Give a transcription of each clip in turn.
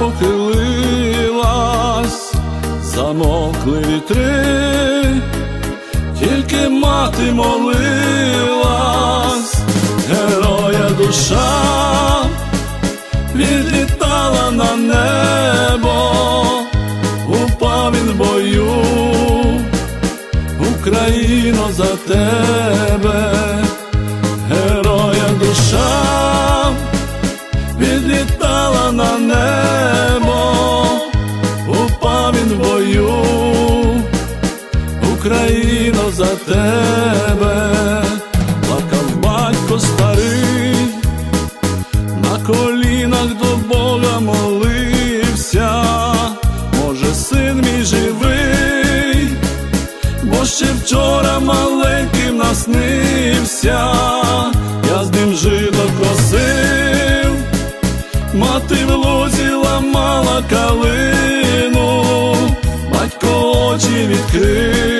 похилилась, замокли вітри, тільки мати молилась, героя душа відлітала на небо, упав він в бою, Україно за тебе, за тебе, плакав батько старий на колінах до Бога молився, може, син мій живий, бо ще вчора маленьким наснився, я з ним жито косив, мати в лузі ламала калину, батько очі відкрив,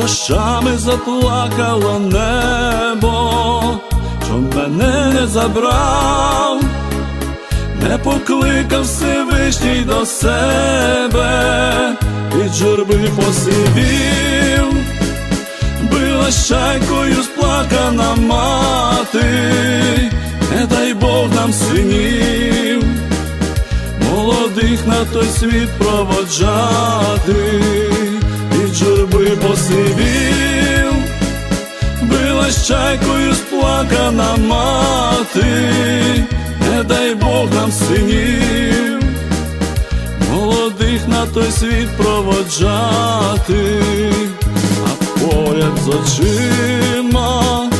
Дощами заплакало небо, що мене не забрав, не покликав Всевишній до себе, від журби посивів, била щайкою сплакана мати, не дай Бог нам синів. Молодих на той світ проводжати, била щайкою сплакана мати, не дай Бог нам синів, молодих на той світ проводжати, а поряд з очима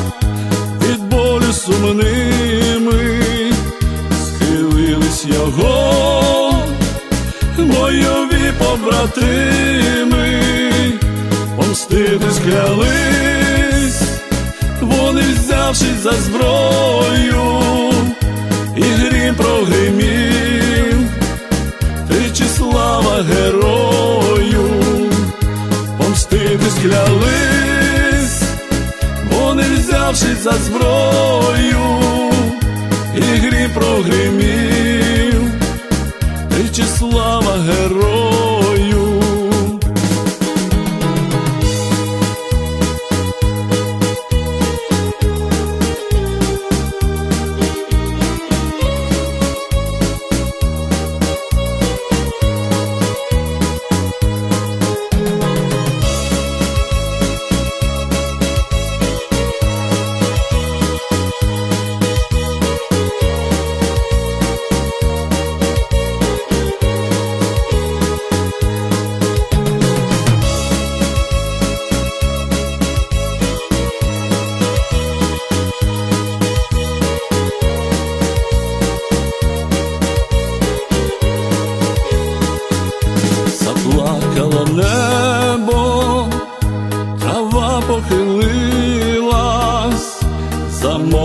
від болю сумними схилились його, бойові побратими, помститись клялись, вони взявшись за зброю, і грім прогримів, тричі слава герою, помститись клялись, вони взявшись за зброю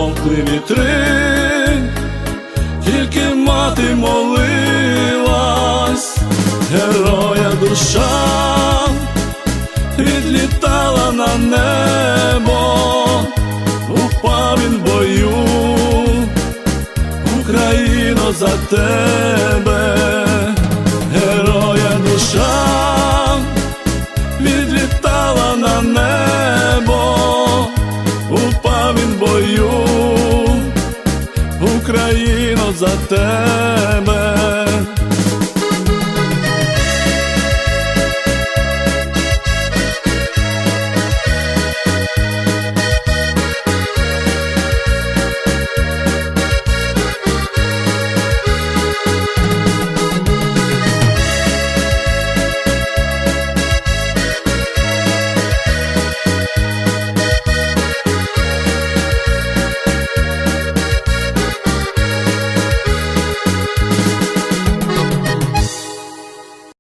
замовкли вітри, тільки мати молилась, героя душа відлітала на небо, упав він в бою, Україно за тебе, він